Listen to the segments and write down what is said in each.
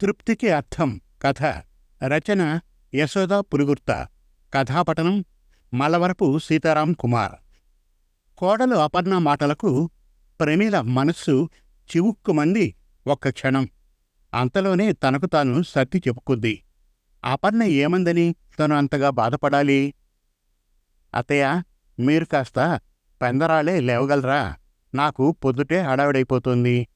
తృప్తికి అర్థం. కథ. రచన యశోద పులుగుర్త కథాపటనం మలవరపు సీతారాం కుమార్. కోడలు అపర్ణ మాటలకు ప్రమీల మనస్సు చివుక్కుమంది ఒక్క క్షణం. అంతలోనే తనకు తాను సర్ది చెప్పుకుంది. అపర్ణ ఏమందని తను అంతగా బాధపడాలి? అత్తయ్య మీరు కాస్త పెందరాళే లేవగలరా? నాకు పొద్దుటే హడావిడైపోతుంది.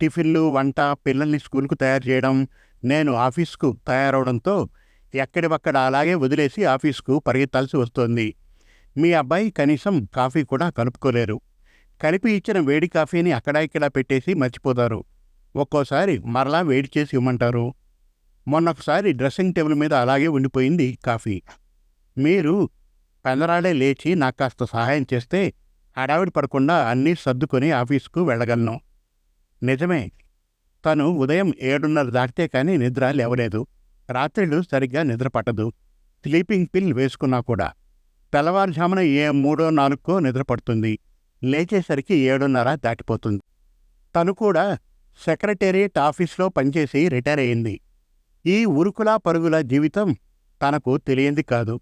టిఫిన్లు వంట పిల్లల్ని స్కూల్కు తయారు చేయడం నేను ఆఫీస్కు తయారవడంతో ఎక్కడివక్కడ అలాగే వదిలేసి ఆఫీస్కు పరిగెత్తాల్సి వస్తోంది. మీ అబ్బాయి కనీసం కాఫీ కూడా కలుపుకోలేరు. కలిపి ఇచ్చిన వేడి కాఫీని అక్కడా ఇక్కడా పెట్టేసి మర్చిపోతారు. ఒక్కోసారి మరలా వేడి చేసి ఇవ్వమంటారు. మొన్నొకసారి డ్రెస్సింగ్ టేబుల్ మీద అలాగే ఉండిపోయింది కాఫీ. మీరు పెందరాడే లేచి నాకు కాస్త సహాయం చేస్తే హడావిడి పడకుండా అన్నీ సర్దుకొని ఆఫీస్కు వెళ్ళగలను. నిజమే. తను ఉదయం ఏడున్నర దాటితే కానీ నిద్ర లేవలేదు. రాత్రిళ్ళు సరిగ్గా నిద్ర పట్టదు. స్లీపింగ్ పిల్ వేసుకున్నా కూడా. తెల్లవారుజామున ఏ మూడో నాలుగుకో నిద్ర పడుతుంది. లేచేసరికి ఏడున్నర దాటిపోతుంది. తను కూడా సెక్రటేరియట్ ఆఫీస్లో పనిచేసి రిటైర్ అయింది. ఈ ఉరుకులా పరుగుల జీవితం తనకు తెలియంది కాదు.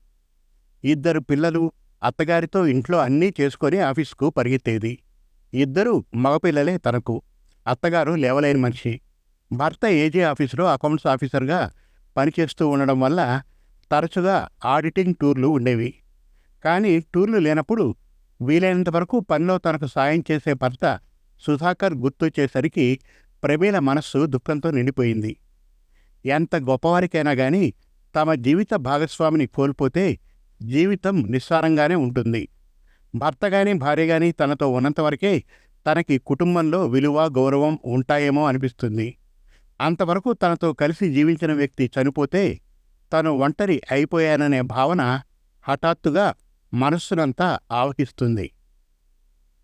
ఇద్దరు పిల్లలు అత్తగారితో ఇంట్లో అన్నీ చేసుకొని ఆఫీసుకు పరిగెత్తేది. ఇద్దరు మగపిల్లలే తనకు. అత్తగారు లేవలేని మనిషి. భర్త ఏజీ ఆఫీసులో అకౌంట్స్ ఆఫీసర్గా పనిచేస్తూ ఉండడం వల్ల తరచుగా ఆడిటింగ్ టూర్లు ఉండేవి. కానీ టూర్లు లేనప్పుడు వీలైనంత వరకు పనిలో తనకు సాయం చేసే భర్త సుధాకర్ గుర్తొచ్చేసరికి ప్రమీల మనస్సు దుఃఖంతో నిండిపోయింది. ఎంత గొప్పవారికైనా గాని తమ జీవిత భాగస్వామిని కోల్పోతే జీవితం నిస్సారంగానే ఉంటుంది. భర్త కానీ భార్య కానీ తనతో ఉన్నంతవరకే తనకి కుటుంబంలో విలువ గౌరవం ఉంటాయేమో అనిపిస్తుంది. అంతవరకు తనతో కలిసి జీవించిన వ్యక్తి చనిపోతే తను ఒంటరి అయిపోయాననే భావన హఠాత్తుగా మనస్సునంతా ఆవహిస్తుంది.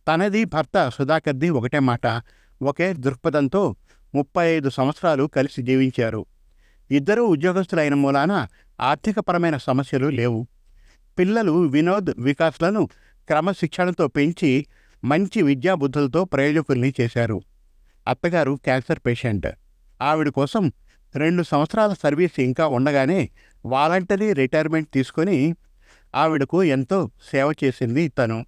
తనది భర్త సుధాకర్ది ఒకటే మాట. ఒకే దృక్పథంతో ముప్పై ఐదు సంవత్సరాలు కలిసి జీవించారు. ఇద్దరూ ఉద్యోగస్తులైన మూలాన ఆర్థికపరమైన సమస్యలు లేవు. పిల్లలు వినోద్ వికాస్లను క్రమశిక్షణతో పెంచి మంచి విద్యాబుద్ధులతో ప్రయోజకుల్ని చేశారు. అత్తగారు క్యాన్సర్ పేషెంట్. ఆవిడ కోసం రెండు సంవత్సరాల సర్వీస్ ఇంకా ఉండగానే వాలంటరీ రిటైర్మెంట్ తీసుకొని ఆవిడకు ఎంతో సేవ చేసింది తను.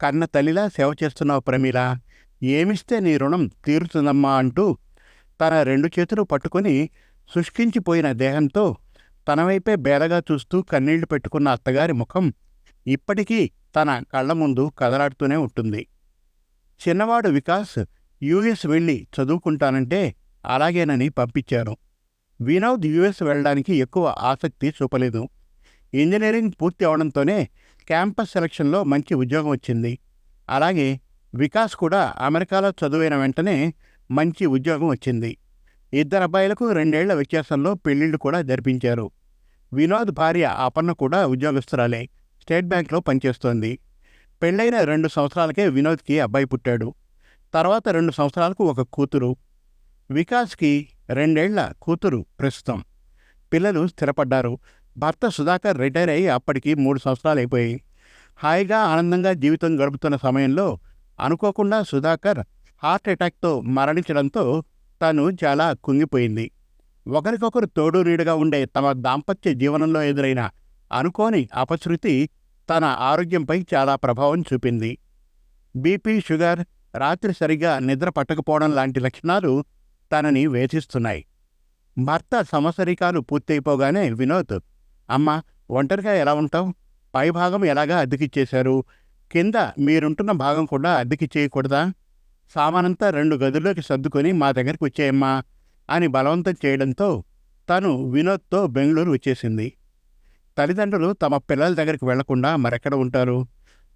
కన్న తల్లిలా సేవ చేస్తున్నావు ప్రమీల ఏమిస్తే నీ రుణం తీరుతుందమ్మా అంటూ తన రెండు చేతులు పట్టుకొని శుష్కించిపోయిన దేహంతో తన వైపే బేరగా చూస్తూ కన్నీళ్ళు పెట్టుకున్న అత్తగారి ముఖం ఇప్పటికీ తన కళ్ళ ముందు కదలాడుతూనే ఉంటుంది. చిన్నవాడు వికాస్ యుఎస్ వెళ్ళి చదువుకుంటానంటే అలాగేనని పంపించారు. వినోద్ యుఎస్ వెళ్ళడానికి ఎక్కువ ఆసక్తి చూపలేదు. ఇంజనీరింగ్ పూర్తి అవడంతోనే క్యాంపస్ సెలక్షన్లో మంచి ఉద్యోగం వచ్చింది. అలాగే వికాస్ కూడా అమెరికాలో చదువైన వెంటనే మంచి ఉద్యోగం వచ్చింది. ఇద్దరు అబ్బాయిలకు రెండేళ్ళ వ్యత్యాసంలో పెళ్ళిళ్ళు కూడా జరిపించారు. వినోద్ భార్య అపర్ణ కూడా ఉద్యోగస్తురాలే. స్టేట్ బ్యాంక్లో పనిచేస్తోంది. పెళ్ళైన రెండు సంవత్సరాలకే వినోద్కి అబ్బాయి పుట్టాడు. తర్వాత రెండు సంవత్సరాలకు ఒక కూతురు. వికాస్కి రెండేళ్ళ కూతురు ప్రస్తుతం. పిల్లలు స్థిరపడ్డారు. భర్త సుధాకర్ రిటైర్ అయ్యి అప్పటికి మూడు సంవత్సరాలు అయిపోయాయి. హాయిగా ఆనందంగా జీవితం గడుపుతున్న సమయంలో అనుకోకుండా సుధాకర్ హార్ట్ అటాక్తో మరణించడంతో తను చాలా కుంగిపోయింది. ఒకరికొకరు తోడు నీడుగా ఉండే తమ దాంపత్య జీవనంలో ఎదురైన అనుకోని అపశృతి తన ఆరోగ్యంపై చాలా ప్రభావం చూపింది. బీపీ షుగర్ రాత్రి సరిగా నిద్ర పట్టకపోవడం లాంటి లక్షణాలు తనని వేధిస్తున్నాయి. భర్త సమసరికాలు పూర్తయిపోగానే వినోద్ అమ్మ ఒంటరిగా ఎలా ఉంటావు? పైభాగం ఎలాగా అద్దెకిచ్చేశారు? కింద మీరుంటున్న భాగం కూడా అద్దెకిచ్చేయకూడదా? సామానంతా రెండు గదుల్లోకి సర్దుకొని మా దగ్గరికి వచ్చేయమ్మా అని బలవంతం చేయడంతో తను వినోద్తో బెంగళూరు వచ్చేసింది. తల్లిదండ్రులు తమ పిల్లల దగ్గరికి వెళ్ళకుండా మరెక్కడ ఉంటారు?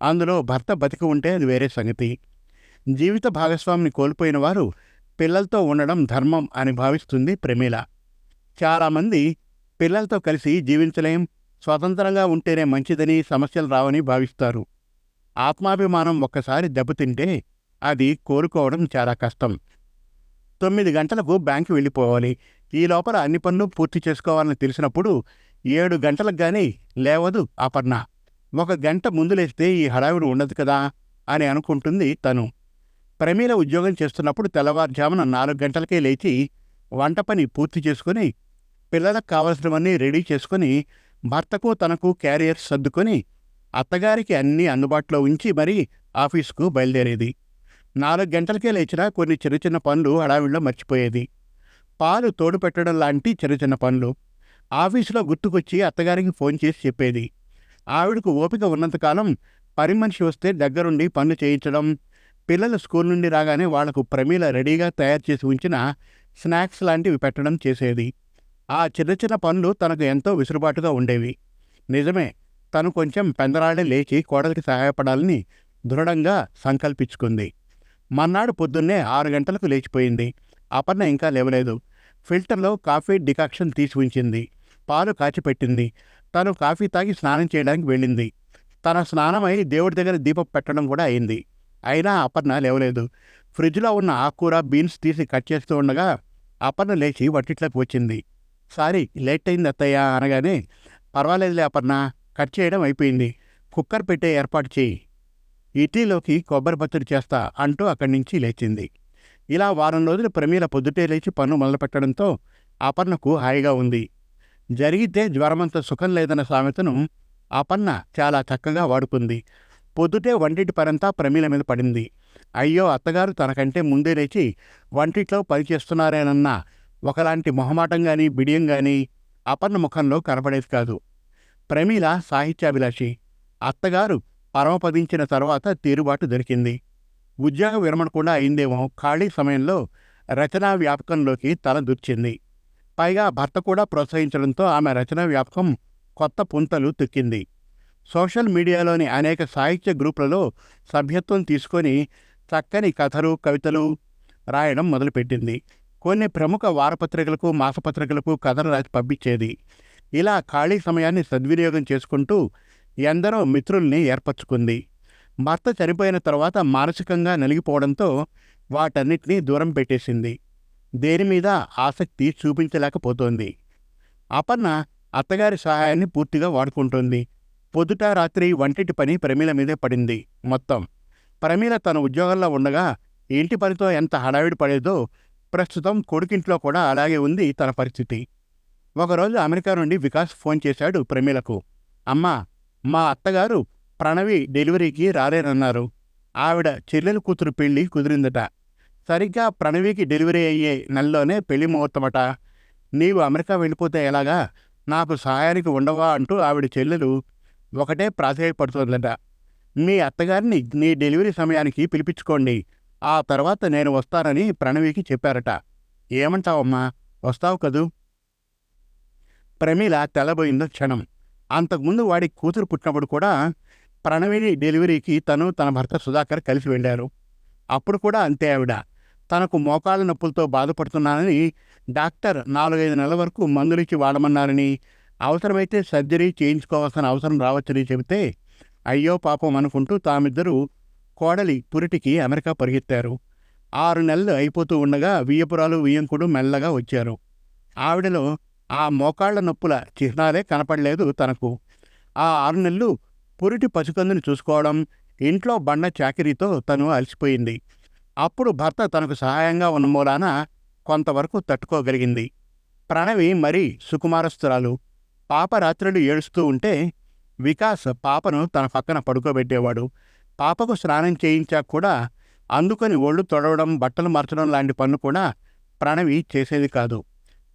అందులో భర్త బతికి ఉంటే అది వేరే సంగతి. జీవిత భాగస్వామిని కోల్పోయిన వారు పిల్లలతో ఉండడం ధర్మం అని భావిస్తుంది ప్రమీల. చాలామంది పిల్లలతో కలిసి జీవించలేం స్వతంత్రంగా ఉంటేనే మంచిదని సమస్యలు రావని భావిస్తారు. ఆత్మాభిమానం ఒక్కసారి దెబ్బతింటే అది కోరుకోవడం చాలా కష్టం. తొమ్మిది గంటలకు బ్యాంకు వెళ్ళిపోవాలి. ఈ లోపల అన్ని పనులు పూర్తి చేసుకోవాలని తెలిసినప్పుడు ఏడు గంటలకు గాని లేవదు అపర్ణ. ఒక గంట ముందు లేస్తే ఈ హడావిడి ఉండదు కదా అని అనుకుంటుంది తను. ప్రమీల ఉద్యోగం చేస్తున్నప్పుడు తెల్లవారుజామున నాలుగు గంటలకే లేచి వంట పని పూర్తి చేసుకుని పిల్లలకు కావలసినవన్నీ రెడీ చేసుకుని భర్తకు తనకు క్యారియర్స్ సర్దుకొని అత్తగారికి అన్నీ అందుబాటులో ఉంచి మరీ ఆఫీసుకు బయలుదేరేది. నాలుగు గంటలకే లేచినా కొన్ని చిన్న చిన్న పనులు హడావిడిలో మర్చిపోయేది. పాలు తోడు పెట్టడం లాంటి చిన్న చిన్న పనులు. ఆఫీసులో గుర్తుకొచ్చి అత్తగారికి ఫోన్ చేసి చెప్పేది. ఆవిడకు ఓపిక ఉన్నంతకాలం పని మనిషి వస్తే దగ్గరుండి పనులు చేయించడం పిల్లలు స్కూల్ నుండి రాగానే వాళ్ళకు ప్రమీల రెడీగా తయారు చేసి ఉంచిన స్నాక్స్ లాంటివి పెట్టడం చేసేది. ఆ చిన్న చిన్న పనులు తనకు ఎంతో విసురుబాటుగా ఉండేవి. నిజమే తను కొంచెం పెందరాడే లేచి కోడలికి సహాయపడాలని దృఢంగా సంకల్పించుకుంది. మన్నాడు పొద్దున్నే ఆరు గంటలకు లేచిపోయింది. అపర్ణ ఇంకా లేవలేదు. ఫిల్టర్లో కాఫీ డికాక్షన్ తీసి ఉంచింది పాలు కాచిపెట్టింది. తను కాఫీ తాగి స్నానం చేయడానికి వెళ్ళింది. తన స్నానమై దేవుడి దగ్గర దీపం పెట్టడం కూడా అయింది. అయినా అపర్ణ లేవలేదు. ఫ్రిడ్జ్లో ఉన్న ఆకుకూర బీన్స్ తీసి కట్ చేస్తూ ఉండగా అపర్ణ లేచి వట్టిట్లోకి వచ్చింది. సారీ లేట్ అయింది అత్తయ్య అనగానే పర్వాలేదులే అపర్ణ కట్ చేయడం అయిపోయింది. కుక్కర్ పెట్టే ఏర్పాటు చేయి. ఇడ్లీలోకి కొబ్బరి పచ్చడి చేస్తా అంటూ అక్కడి నుంచి లేచింది. ఇలా వారం రోజులు ప్రమీల పొద్దుటే లేచి పన్ను మొదలుపెట్టడంతో అపర్ణకు హాయిగా ఉంది. జరిగితే జ్వరమంత సుఖం లేదన్న సామెతను అపర్ణ చాలా చక్కగా వాడుకుంది. పొద్దుటే వంటింటి పరంతా ప్రమీల మీద పడింది. అయ్యో అత్తగారు తనకంటే ముందే లేచి వంటిట్లో పనిచేస్తున్నారేనన్న ఒకలాంటి మొహమాటం కానీ బిడియం కానీ అపర్ణ ముఖంలో కనపడేది కాదు. ప్రమీల సాహిత్యాభిలాషి అత్తగారు పరమపదించిన తర్వాత తీరుబాటు దొరికింది. ఉద్యోగ విరమణ కూడా అయిందేమో. ఖాళీ సమయంలో రచనా వ్యాపకంలోకి తల దుర్చింది. పైగా భర్త కూడా ప్రోత్సహించడంతో ఆమె రచనా వ్యాపకం కొత్త పుంతలు తొక్కింది. సోషల్ మీడియాలోని అనేక సాహిత్య గ్రూపులలో సభ్యత్వం తీసుకొని చక్కని కథలు కవితలు రాయడం మొదలుపెట్టింది. కొన్ని ప్రముఖ వారపత్రికలకు మాసపత్రికలకు కథలు రాసి పంపించేది. ఇలా ఖాళీ సమయాన్ని సద్వినియోగం చేసుకుంటూ ఎందరో మిత్రుల్ని ఏర్పరచుకుంది. భర్త చనిపోయిన తర్వాత మానసికంగా నలిగిపోవడంతో వాటన్నిటినీ దూరం పెట్టేసింది. దేని మీద ఆసక్తి చూపించలేకపోతోంది. అపర్ణ అత్తగారి సహాయాన్ని పూర్తిగా వాడుకుంటోంది. పొద్దుట రాత్రి వంటింటి పని ప్రమీల మీదే పడింది మొత్తం. ప్రమీల తన ఉద్యోగంలో ఉండగా ఇంటి పనితో ఎంత హడావిడి పడేదో ప్రస్తుతం కొడుకింట్లో కూడా అలాగే ఉంది తన పరిస్థితి. ఒకరోజు అమెరికా నుండి వికాస్ ఫోన్ చేశాడు ప్రమీలకు. అమ్మా మా అత్తగారు ప్రణవి డెలివరీకి రాలేనన్నారు. ఆవిడ చెల్లెలు కూతురు పెళ్ళి కుదిరిందట. సరిగ్గా ప్రణవికి డెలివరీ అయ్యే నెలలోనే పెళ్ళి ముహూర్తమట. నీవు అమెరికా వెళ్ళిపోతే ఎలాగా? నాకు సహాయానికి ఉండవా? అంటూ ఆవిడ చెల్లెలు ఒకటే ప్రాధాయపడుతుందట. మీ అత్తగారిని నీ డెలివరీ సమయానికి పిలిపించుకోండి. ఆ తర్వాత నేను వస్తానని ప్రణవికి చెప్పారట. ఏమంటావమ్మా? వస్తావు కదూ? ప్రమీల తెల్లబోయిందో క్షణం. అంతకుముందు వాడి కూతురు పుట్టినప్పుడు కూడా ప్రణవిని డెలివరీకి తను తన భర్త సుధాకర్ కలిసి వెళ్ళారు. అప్పుడు కూడా అంతే ఆవిడ. తనకు మోకాళ్ళ నొప్పులతో బాధపడుతున్నానని డాక్టర్ నాలుగైదు నెలల వరకు మందులిచ్చి వాడమన్నారని అవసరమైతే సర్జరీ చేయించుకోవాల్సిన అవసరం రావచ్చని చెబితే అయ్యో పాపం అనుకుంటూ తామిద్దరూ కోడలి పురిటికి అమెరికా పరిగెత్తారు. ఆరు నెలలు అయిపోతూ ఉండగా వియ్యపురాలు వియ్యంకుడు మెల్లగా వచ్చారు. ఆవిడలో ఆ మోకాళ్ళ నొప్పుల చిహ్నాలే కనపడలేదు తనకు. ఆ ఆరు నెలలు పురిటి పసుకందుని చూసుకోవడం ఇంట్లో బండ చాకిరీతో తను అలసిపోయింది. అప్పుడు భర్త తనకు సహాయంగా ఉన్న మూలాన కొంతవరకు తట్టుకోగలిగింది. ప్రణవి మరీ సుకుమారస్తురాలు. పాప రాత్రులు ఏడుస్తూ ఉంటే వికాస్ పాపను తన పక్కన పడుకోబెట్టేవాడు. పాపకు స్నానం చేయించాక కూడా అందుకొని ఒళ్ళు తొడవడం బట్టలు మార్చడం లాంటి పనులు కూడా ప్రణవి చేసేది కాదు.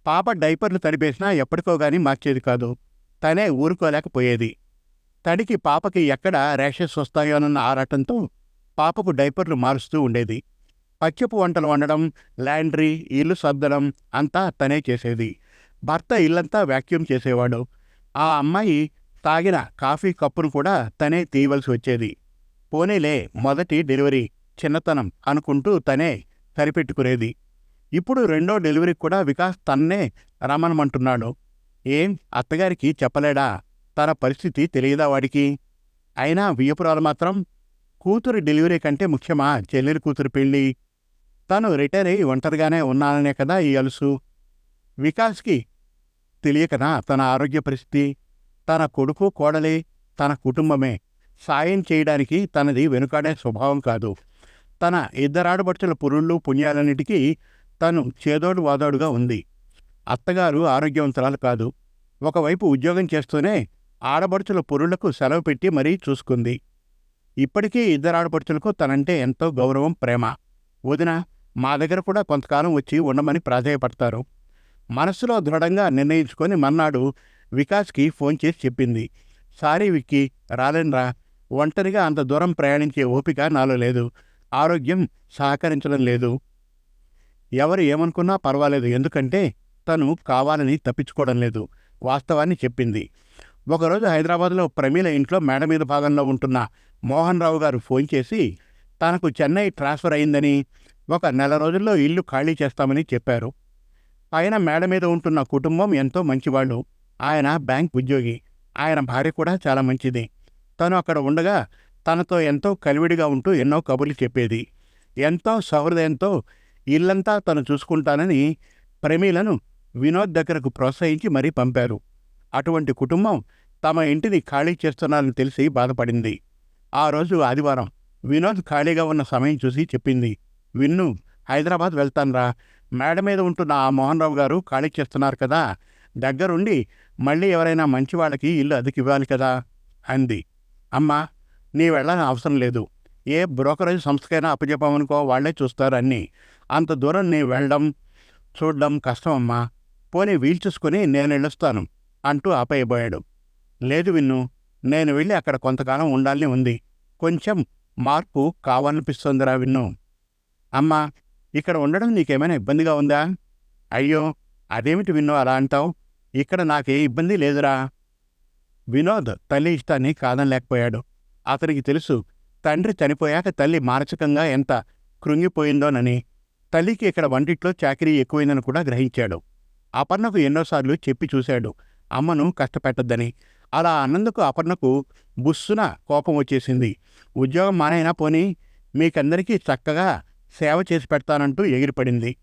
పాప డైపర్లు తడిపేసినా ఎప్పటికోగాని మార్చేది కాదు. తనే ఊరుకోలేకపోయేది. తడికి పాపకి ఎక్కడ ర్యాషెస్ వస్తాయోనన్న ఆరాటంతో పాపకు డైపర్లు మారుస్తూ ఉండేది. పచ్చపు వంటలు వండడం ల్యాండ్రీ ఇల్లు సర్దడం అంతా తనే చేసేది. భర్త ఇల్లంతా వ్యాక్యూమ్ చేసేవాడు. ఆ అమ్మాయి తాగిన కాఫీ కప్పును కూడా తనే తీయవలసి వచ్చేది. పోనీలే మొదటి డెలివరీ చిన్నతనం అనుకుంటూ తనే సరిపెట్టుకునేది. ఇప్పుడు రెండో డెలివరీకి కూడా వికాస్ తన్నే రమ్మనమంటున్నాడు. ఏం అత్తగారికి చెప్పలేడా? తన పరిస్థితి తెలియదా వాడికి? అయినా వియ్యపురాలు మాత్రం కూతురు డెలివరీ కంటే ముఖ్యమా? చెల్లెలి కూతురు పెళ్ళి. తను రిటైర్ అయ్యి ఒంటరిగానే ఉన్నాననే కదా ఈ అలుసు. వికాస్కి తెలియకనా తన ఆరోగ్య పరిస్థితి? తన కొడుకు కోడలే తన కుటుంబమే. సాయం చేయడానికి తనది వెనుకాడే స్వభావం కాదు. తన ఇద్దరాడబడుచుల పురుళ్ళు పుణ్యాలన్నిటికీ తను చేదోడు వాదోడుగా ఉంది. అత్తగారు ఆరోగ్యవంతురాలు కాదు. ఒకవైపు ఉద్యోగం చేస్తూనే ఆడబడుచుల పురులకు సెలవు పెట్టి మరీ చూసుకుంది. ఇప్పటికీ ఇద్దరు ఆడపడుచులకు తనంటే ఎంతో గౌరవం ప్రేమ. వదిన మా దగ్గర కూడా కొంతకాలం వచ్చి ఉండమని ప్రాధేయపడతారు. మనస్సులో దృఢంగా నిర్ణయించుకొని మన్నాడు వికాస్కి ఫోన్ చేసి చెప్పింది. సారీ విక్కీ రాలేనురా. ఒంటరిగా అంత దూరం ప్రయాణించే ఓపిక నాలో లేదు. ఆరోగ్యం సహకరించడం లేదు. ఎవరు ఏమనుకున్నా పర్వాలేదు. ఎందుకంటే తను కావాలని తప్పించుకోవడం లేదు. వాస్తవాన్ని చెప్పింది. ఒకరోజు హైదరాబాద్లో ప్రమీల ఇంట్లో మేడ మీద భాగంలో ఉంటున్న మోహన్ రావు గారు ఫోన్ చేసి తనకు చెన్నై ట్రాన్స్ఫర్ అయిందని ఒక నెల రోజుల్లో ఇల్లు ఖాళీ చేస్తామని చెప్పారు. ఆయన మేడ మీద ఉంటున్న కుటుంబం ఎంతో మంచివాళ్ళు. ఆయన బ్యాంక్ ఉద్యోగి. ఆయన భార్య కూడా చాలా మంచిది. తను అక్కడ ఉండగా తనతో ఎంతో కలివిడిగా ఉంటూ ఎన్నో కబుర్లు చెప్పేది. ఎంతో సహృదయంతో ఇల్లంతా తను చూసుకుంటానని ప్రమీలను వినోద్ దగ్గరకు ప్రోత్సహించి మరీ పంపారు. అటువంటి కుటుంబం తమ ఇంటిని ఖాళీ చేస్తున్నారని తెలిసి బాధపడింది. ఆ రోజు ఆదివారం వినోద్ ఖాళీగా ఉన్న సమయం చూసి చెప్పింది విన్ను హైదరాబాద్ వెళ్తాన్రా. మేడ మీద ఉంటున్న ఆ మోహన్ రావు గారు ఖాళీ చేస్తున్నారు కదా. దగ్గరుండి మళ్ళీ ఎవరైనా మంచి వాళ్ళకి ఇల్లు అదికివ్వాలి కదా అంది. అమ్మా నీ వెళ్ళని అవసరం లేదు. ఏ బ్రోకరేజ్ సంస్థకైనా అప్పచెప్పామనుకో వాళ్ళే చూస్తారు అన్నీ అంత దూరం నీ వెళ్ళడం చూడడం కష్టం అమ్మా. పోనీ వీలు చూసుకుని నేను వెళ్ళొస్తాను. అంటూ ఆపేయబోయాడు. లేదు విన్ను నేను వెళ్ళి అక్కడ కొంతకాలం ఉండాలని ఉంది. కొంచెం మార్పు కావాలనిపిస్తోందిరా విన్ను. అమ్మా ఇక్కడ ఉండడం నీకేమైనా ఇబ్బందిగా ఉందా? అయ్యో అదేమిటి విన్ను అలా అంటావు? ఇక్కడ నాకే ఇబ్బంది లేదురా. వినోద్ తల్లి ఇష్టాన్ని కాదనలేకపోయాడు. అతనికి తెలుసు తండ్రి చనిపోయాక తల్లి మానసికంగా ఎంత కృంగిపోయిందోనని. తల్లికి ఇక్కడ వంటిట్లో చాకరీ ఎక్కువైందని కూడా గ్రహించాడు. అపర్ణకు ఎన్నోసార్లు చెప్పి చూశాడు. అమ్మను కష్టపెట్టద్దని. అలా అన్నందుకు అపర్ణకు బుస్సున కోపం వచ్చేసింది. ఉద్యోగం మానైనా పోని? మీకందరికీ చక్కగా సేవ చేసి పెడతానంటూ ఎగిరిపడింది.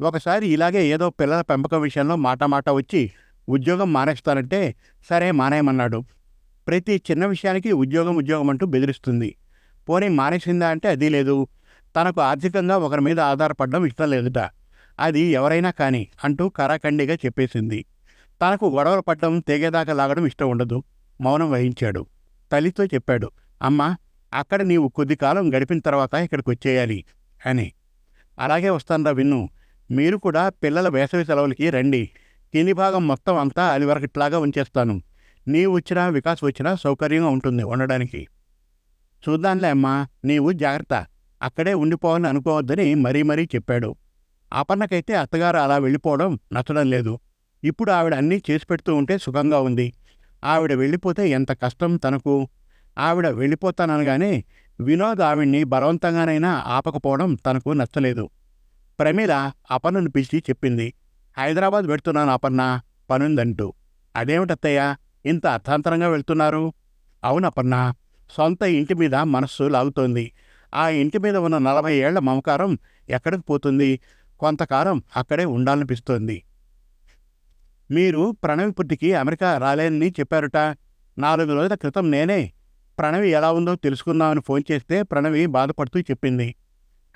ఒకసారి ఇలాగే ఏదో పిల్లల పెంపకం విషయంలో మాట మాట వచ్చి ఉద్యోగం మానేస్తానంటే సరే మానేయమన్నాడు. ప్రతి చిన్న విషయానికి ఉద్యోగం ఉద్యోగం అంటూ బెదిరిస్తుంది. పోనీ మానేసిందా అంటే అది లేదు. తనకు ఆర్థికంగా ఒకరి మీద ఆధారపడడం ఇష్టం లేదుట. అది ఎవరైనా కానీ అంటూ కరాఖండిగా చెప్పేసింది. తనకు గొడవలు పట్టడం తెగేదాకా లాగడం ఇష్టం ఉండదు. మౌనం వహించాడు. తల్లితో చెప్పాడు అమ్మా అక్కడ నీవు కొద్ది కాలం గడిపిన తర్వాత ఇక్కడికి వచ్చేయాలి అని. అలాగే వస్తానరా విన్ను. మీరు కూడా పిల్లల వేసవి సెలవులకి రండి. కింది భాగం మొత్తం అంతా అది వరకట్లాగా ఉంచేస్తాను. నీవు వచ్చినా వికాస్ వచ్చినా సౌకర్యంగా ఉంటుంది ఉండడానికి. చూద్దాంలే అమ్మా నీవు జాగ్రత్త. అక్కడే ఉండిపోవాలని అనుకోవద్దని మరీ మరీ చెప్పాడు. అపర్ణకైతే అత్తగారు అలా వెళ్ళిపోవడం నచ్చడం లేదు. ఇప్పుడు ఆవిడ అన్నీ చేసి పెడుతూ ఉంటే సుఖంగా ఉంది. ఆవిడ వెళ్ళిపోతే ఎంత కష్టం తనకు. ఆవిడ వెళ్ళిపోతాననగానే వినోద్ ఆవిడ్ని బలవంతంగానైనా ఆపకపోవడం తనకు నచ్చలేదు. ప్రమీల అపర్ణను పిలిచి చెప్పింది. హైదరాబాద్ వెళ్తున్నాను అపర్ణ పనుందంటూ. అదేమిటత్తయ్య ఇంత అర్థాంతరంగా వెళ్తున్నారు? అవునపర్ణ సొంత ఇంటి మీద మనస్సు లాగుతోంది. ఆ ఇంటి మీద ఉన్న నలభై ఏళ్ళ మమకారం ఎక్కడికి పోతుంది? కొంతకాలం అక్కడే ఉండాలనిపిస్తోంది. మీరు ప్రణవి పుట్టికి అమెరికా రాలేనని చెప్పారుట. నాలుగు రోజుల క్రితం నేనే ప్రణవి ఎలా ఉందో తెలుసుకుందామని ఫోన్ చేస్తే ప్రణవి బాధపడుతూ చెప్పింది.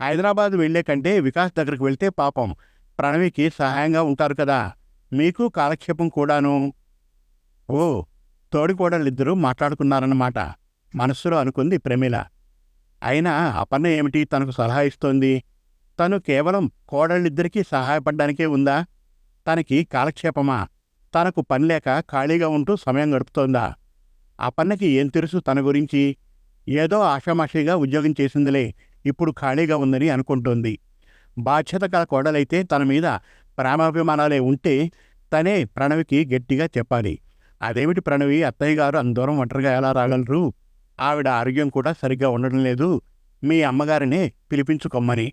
హైదరాబాద్ వెళ్ళే కంటే వికాస్ దగ్గరికి వెళ్తే పాపం ప్రణవికి సహాయంగా ఉంటారు కదా. మీకు కాలక్షేపం కూడాను. ఓ తోడికోడలిద్దరూ మాట్లాడుకున్నారన్నమాట. మనస్సులో అనుకుంది ప్రమిళ అయినా అపర్ణ ఏమిటి తనకు సలహా ఇస్తోంది? తను కేవలం కోడళ్ళిద్దరికీ సహాయపడ్డానికే ఉందా? తనకి కాలక్షేపమా? తనకు పనిలేక ఖాళీగా ఉంటూ సమయం గడుపుతోందా? అపర్ణకి ఏం తెలుసు తన గురించి? ఏదో ఆషామాషిగా ఉద్యోగం చేసిందిలే ఇప్పుడు ఖాళీగా ఉందని అనుకుంటోంది. బాధ్యత గల కోడలైతే తన మీద ప్రేమాభిమానాలే ఉంటే తనే ప్రణవికి గట్టిగా చెప్పాలి. అదేమిటి ప్రణవి? అత్తయ్య గారు అందూరం ఒంటరిగా ఎలా రాగలరు? ఆవిడ ఆరోగ్యం కూడా సరిగ్గా ఉండడం లేదు. మీ అమ్మగారినే పిలిపించుకొమ్మని.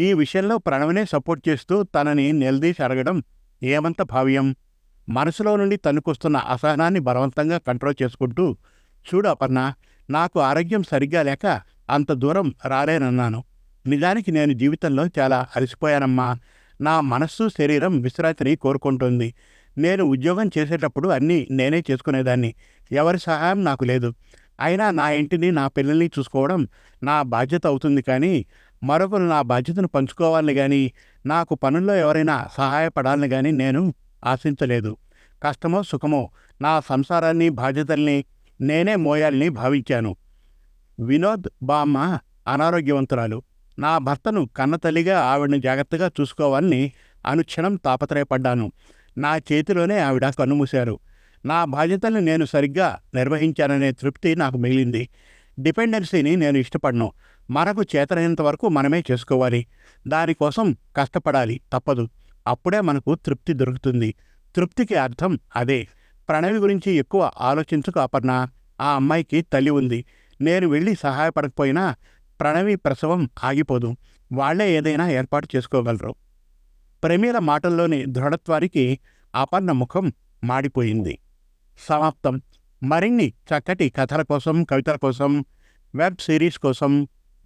ఈ విషయంలో ప్రణవ్నే సపోర్ట్ చేస్తూ తనని నిలదీసి అడగడం ఏమంత భావ్యం? మనసులో నుండి తనుకొస్తున్న అసహనాన్ని బలవంతంగా కంట్రోల్ చేసుకుంటూ చూడు అపర్ణ నాకు ఆరోగ్యం సరిగ్గా లేక అంత దూరం రాలేనన్నాను. నిజానికి నేను జీవితంలో చాలా అలసిపోయానమ్మా. నా మనస్సు శరీరం విశ్రాంతిని కోరుకుంటుంది. నేను ఉద్యోగం చేసేటప్పుడు అన్నీ నేనే చేసుకునేదాన్ని. ఎవరి సహాయం నాకు లేదు. అయినా నా ఇంటిని నా పిల్లల్ని చూసుకోవడం నా బాధ్యత అవుతుంది కానీ మరొకరు నా బాధ్యతను పంచుకోవాలని కానీ నాకు పనుల్లో ఎవరైనా సహాయపడాలని కానీ నేను ఆశించలేదు. కష్టమో సుఖమో నా సంసారాన్ని బాధ్యతల్ని నేనే మోయాలని భావించాను. వినోద్ బామ్మ అనారోగ్యవంతురాలు. నా భర్తను కన్నతల్లిగా ఆవిడని జాగ్రత్తగా చూసుకోవాలని అనుక్షణం తాపత్రయపడ్డాను. నా చేతిలోనే ఆవిడ కన్నుమూశారు నా బాధ్యతల్ని నేను సరిగ్గా నిర్వహించాననే తృప్తి నాకు మిగిలింది. డిపెండెన్సీని నేను ఇష్టపడను. మనకు చేతనైనంత వరకు మనమే చేసుకోవాలి. దానికోసం కష్టపడాలి. తప్పదు. అప్పుడే మనకు తృప్తి దొరుకుతుంది. తృప్తికి అర్థం అదే. ప్రణవి గురించి ఎక్కువ ఆలోచించుకు అపర్ణ. ఆ అమ్మాయికి తల్లి ఉంది. నేను వెళ్ళి సహాయపడకపోయినా ప్రణవి ప్రసవం ఆగిపోదు. వాళ్ళే ఏదైనా ఏర్పాటు చేసుకోగలరు. ప్రమీల మాటల్లోని దృఢత్వానికి అపర్ణ ముఖం మాడిపోయింది. సమాప్తం. మరిన్ని చక్కటి కథల కోసం కవితల కోసం వెబ్ సిరీస్ కోసం